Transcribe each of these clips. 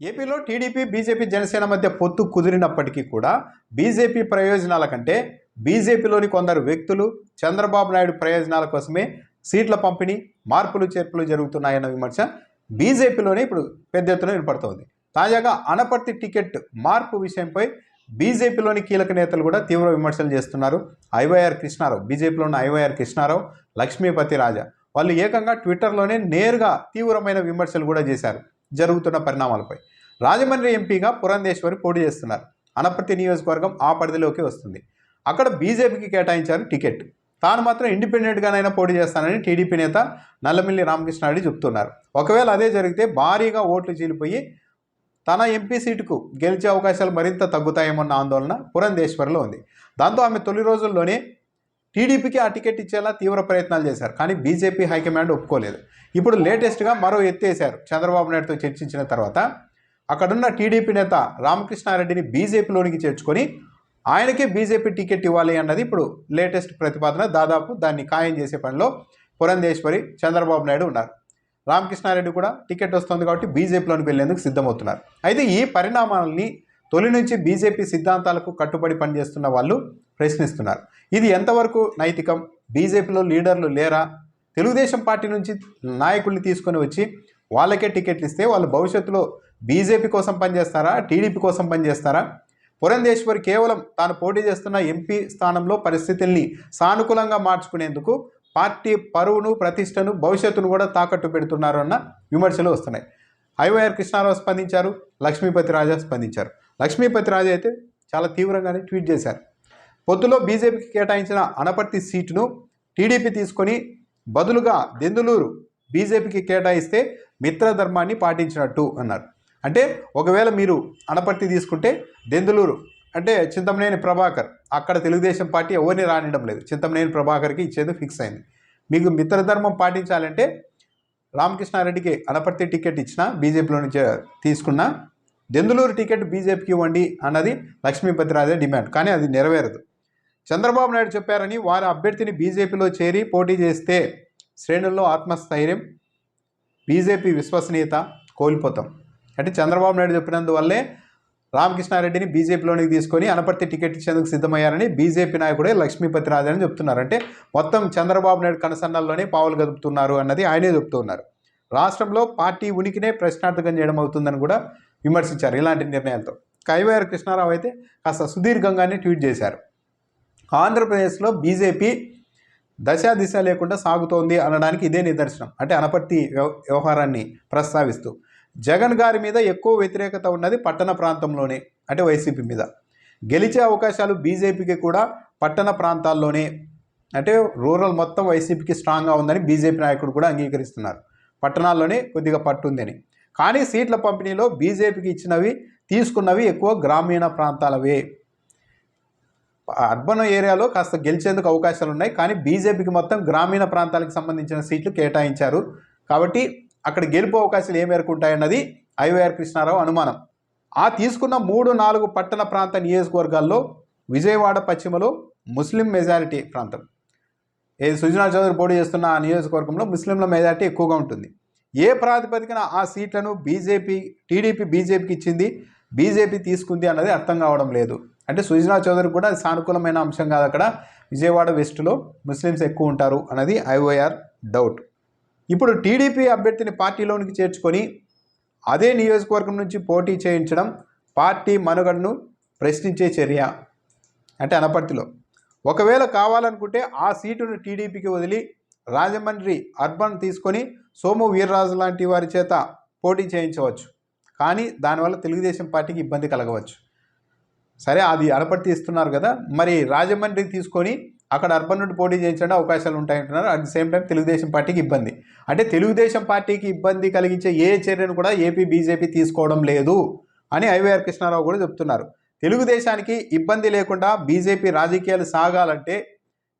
ఏపీలో TDP BJP Janasena మధ్య పొత్తు కుదిరినప్పటికీ కూడా బీజేపీ ప్రయోజనాల కంటే బీజేపీలోని కొందరు వ్యక్తులు చంద్రబాబు నాయుడు ప్రయోజనాల కోసమే సీట్ల పంపిణీ మార్పులు చేర్పులు జరుగుతున్నాయన్న విమర్శ బీజేపీలోనే ఇప్పుడు పెద్ద ఎత్తున వినపడుతోంది. తాజాగా అనపర్తి టికెట్ మార్పు విషయంపై బీజేపీలోని కీలక నేతలు కూడా తీవ్ర విమర్శలు చేస్తున్నారు. ఐవైఆర్ కృష్ణారావు బీజేపీలో ఉన్న ఐవైఆర్ కృష్ణారావు లక్ష్మీపతి రాజా వాళ్ళు ఏకంగా ట్విట్టర్లోనే నేరుగా తీవ్రమైన విమర్శలు కూడా చేశారు. జరుగుతున్న పరిణామాలపై. రాజమండ్రి ఎంపీగా పురంధేశ్వరి పోటీ చేస్తున్నారు. అనపర్తి నియోజకవర్గం ఆ పరిధిలోకి వస్తుంది. అక్కడ బీజేపీకి కేటాయించారు టికెట్. తాను మాత్రం ఇండిపెండెంట్గానైనా పోటీ చేస్తానని టీడీపీ నేత నల్లమిల్లి రామకృష్ణారెడ్డి చెబుతున్నారు ఒకవేళ అదే జరిగితే భారీగా ఓట్లు చీలిపోయి తన ఎంపీ సీటుకు గెలిచే అవకాశాలు మరింత తగ్గుతాయేమన్న ఆందోళన పురంధేశ్వరిలో ఉంది. దాంతో ఆమె తొలి రోజుల్లోనే టీడీపీకి ఆ టికెట్ ఇచ్చేలా తీవ్ర ప్రయత్నాలు చేశారు. కానీ బీజేపీ హైకమాండ్ ఒప్పుకోలేదు. ఇప్పుడు లేటెస్ట్గా మరో ఎత్తేసారు చంద్రబాబు నాయుడుతో చర్చించిన తర్వాత అక్కడున్న టీడీపీ నేత రామకృష్ణారెడ్డిని బీజేపీలోనికి చేర్చుకొని ఆయనకే బీజేపీ టికెట్ ఇవ్వాలి అన్నది ఇప్పుడు లేటెస్ట్ ప్రతిపాదన. దాదాపు దాన్ని ఖాయం చేసే పనిలో పురంధేశ్వరి చంద్రబాబు నాయుడు ఉన్నారు. రామకృష్ణారెడ్డి కూడా టికెట్ వస్తుంది కాబట్టి బీజేపీలోనికి వెళ్ళేందుకు సిద్ధమవుతున్నారు. అయితే ఈ పరిణామాలని తొలి నుంచి బీజేపీ సిద్ధాంతాలకు కట్టుబడి పనిచేస్తున్న వాళ్ళు ప్రశ్నిస్తున్నారు. ఇది ఎంతవరకు నైతికం? బీజేపీలో లీడర్లు లేరా? తెలుగుదేశం పార్టీ నుంచి నాయకుల్ని తీసుకొని వచ్చి వాళ్ళకే టికెట్లు ఇస్తే వాళ్ళు భవిష్యత్తులో బీజేపీ కోసం పనిచేస్తారా? టీడీపీ కోసం పనిచేస్తారా? పురంధేశ్వరి కేవలం తాను పోటీ చేస్తున్న ఎంపీ స్థానంలో పరిస్థితుల్ని సానుకూలంగా మార్చుకునేందుకు పార్టీ పరువును ప్రతిష్టను భవిష్యత్తును కూడా తాకట్టు పెడుతున్నారు అన్న విమర్శలు వస్తున్నాయి. ఐవైఆర్ కృష్ణారావు స్పందించారు లక్ష్మీపతి రాజా స్పందించారు. లక్ష్మీపతి రాజు అయితే చాలా తీవ్రంగానే ట్వీట్ చేశారు. పొత్తులో బీజేపీకి కేటాయించిన అనపర్తి సీటును టీడీపీ తీసుకొని బదులుగా దెందులూరు బీజేపీకి కేటాయిస్తే మిత్రధర్మాన్ని పాటించినట్టు అన్నారు. అంటే ఒకవేళ మీరు అనపర్తి తీసుకుంటే దెందులూరు అంటే చింతమనేని ప్రభాకర్ అక్కడ తెలుగుదేశం పార్టీ ఎవరిని రానిడం లేదు. చింతమనేని ప్రభాకర్కి ఇచ్చేది ఫిక్స్ అయింది. మీకు మిత్రధర్మం పాటించాలంటే రామకృష్ణారెడ్డికి అనపర్తి టికెట్ ఇచ్చిన బీజేపీలో నుంచి తీసుకున్న దెందులూరు టికెట్ బీజేపీకి ఇవ్వండి అన్నది లక్ష్మీపతి రాజే డిమాండ్. కానీ అది నెరవేరదు. చంద్రబాబు నాయుడు చెప్పారని వారి అభ్యర్థిని బీజేపీలో చేరి పోటీ చేస్తే శ్రేణుల్లో ఆత్మస్థైర్యం బీజేపీ విశ్వసనీయత కోల్పోతాం. అంటే చంద్రబాబు నాయుడు చెప్పినందువల్లే రామకృష్ణారెడ్డిని బీజేపీలోనికి తీసుకొని అనపర్తి టికెట్ ఇచ్చేందుకు సిద్ధమయ్యారని బీజేపీ నాయకుడే లక్ష్మీపతి రాజు అని చెప్తున్నారు. అంటే మొత్తం చంద్రబాబు నాయుడు కనసన్నల్లోనే పావులు గదుపుతున్నారు అన్నది ఆయనే చెప్తున్నారు రాష్ట్రంలో పార్టీ ఉనికినే ప్రశ్నార్థకం చేయడం అవుతుందని కూడా విమర్శించారు ఇలాంటి నిర్ణయాలతో. కైవేర కృష్ణారావు అయితే కాస్త సుదీర్ఘంగానే ట్వీట్ చేశారు. ఆంధ్రప్రదేశ్లో బీజేపీ దశ దిశ లేకుండా సాగుతోంది అనడానికి ఇదే నిదర్శనం అంటే అనపర్తి వ్యవ వ్యవహారాన్ని ప్రస్తావిస్తూ. జగన్ గారి మీద ఎక్కువ వ్యతిరేకత ఉన్నది పట్టణ ప్రాంతంలోనే అంటే వైసీపీ మీద. గెలిచే అవకాశాలు బీజేపీకి కూడా పట్టణ ప్రాంతాల్లోనే అంటే రూరల్ మొత్తం వైసీపీకి స్ట్రాంగ్గా ఉందని బీజేపీ నాయకుడు కూడా అంగీకరిస్తున్నారు. పట్టణాల్లోనే కొద్దిగా పట్టుందని. కానీ సీట్ల పంపిణీలో బీజేపీకి ఇచ్చినవి తీసుకున్నవి ఎక్కువ గ్రామీణ ప్రాంతాలవే. అర్బన్ ఏరియాలో కాస్త గెలిచేందుకు అవకాశాలు ఉన్నాయి. కానీ బీజేపీకి మొత్తం గ్రామీణ ప్రాంతాలకు సంబంధించిన సీట్లు కేటాయించారు. కాబట్టి అక్కడ గెలుపు అవకాశాలు ఏ మేరకు ఉంటాయన్నది ఐవైఆర్ కృష్ణారావు అనుమానం. ఆ తీసుకున్న మూడు నాలుగు పట్టణ ప్రాంత నియోజకవర్గాల్లో విజయవాడ పశ్చిమలో ముస్లిం మెజారిటీ ప్రాంతం. ఏది సుజనా చౌదరి పోటీ చేస్తున్న ఆ నియోజకవర్గంలో ముస్లింల మెజారిటీ ఎక్కువగా ఉంటుంది. ఏ ప్రాతిపదికన ఆ సీట్లను బీజేపీ టీడీపీ బీజేపీకి ఇచ్చింది? బీజేపీ తీసుకుంది అన్నది అర్థం కావడం లేదు. అంటే సుజనా చౌదరి కూడా సానుకూలమైన అంశం కాదు అక్కడ. విజయవాడ వెస్ట్లో ముస్లిమ్స్ ఎక్కువ ఉంటారు అన్నది ఐఓఆర్ డౌట్. ఇప్పుడు టీడీపీ అభ్యర్థిని పార్టీలోనికి చేర్చుకొని అదే నియోజకవర్గం నుంచి పోటీ చేయించడం పార్టీ మనుగడను ప్రశ్నించే చర్య అంటే అనపర్తిలో. ఒకవేళ కావాలనుకుంటే ఆ సీటును టీడీపీకి వదిలి రాజమండ్రి అర్బన్ తీసుకొని సోము వీర్రాజు లాంటి వారి చేత పోటీ చేయించవచ్చు. కానీ దానివల్ల తెలుగుదేశం పార్టీకి ఇబ్బంది కలగవచ్చు. సరే అది అనపర్తి ఇస్తున్నారు కదా. మరి రాజమండ్రి తీసుకొని అక్కడ అర్బన్ నుండి పోటీ చేయించడానికి అవకాశాలు ఉంటాయంటున్నారు. At the same time Telugu Desam పార్టీకి ఇబ్బంది. అంటే తెలుగుదేశం పార్టీకి ఇబ్బంది కలిగించే ఏ చర్యను కూడా ఏపీ బీజేపీ తీసుకోవడం లేదు అని ఐవీఆర్ కృష్ణారావు కూడా చెప్తున్నారు. తెలుగుదేశానికి ఇబ్బంది లేకుండా బీజేపీ రాజకీయాలు సాగాలంటే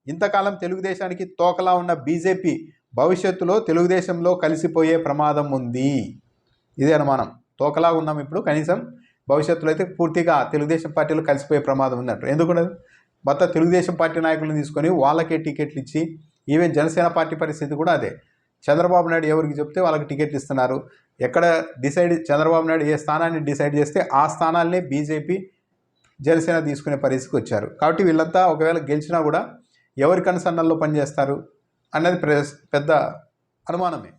ఇంతకాలం తెలుగుదేశానికి తోకలా ఉన్న బీజేపీ భవిష్యత్తులో తెలుగుదేశంలో కలిసిపోయే ప్రమాదం ఉంది. ఇదే అనుమానం. తోకలా ఉన్నాం ఇప్పుడు కనీసం భవిష్యత్తులో అయితే పూర్తిగా తెలుగుదేశం పార్టీలో కలిసిపోయే ప్రమాదం ఉందంటారు ఎందుకంటే మొత్తం తెలుగుదేశం పార్టీ నాయకులను తీసుకొని వాళ్ళకే టికెట్లు ఇచ్చి ఈవెన్ జనసేన పార్టీ పరిస్థితి కూడా అదే. చంద్రబాబు నాయుడు ఎవరికి చెప్తే వాళ్ళకి టికెట్లు ఇస్తున్నారు. ఎక్కడ డిసైడ్ చంద్రబాబు నాయుడు ఏ స్థానాన్ని డిసైడ్ చేస్తే ఆ స్థానాల్నే బీజేపీ జనసేన తీసుకునే పరిస్థితికి వచ్చారు. కాబట్టి వీళ్ళంతా ఒకవేళ గెలిచినా కూడా ఎవరి కనుసన్నల్లో పనిచేస్తారు అనేది ప్ర పెద్ద అనుమానమే.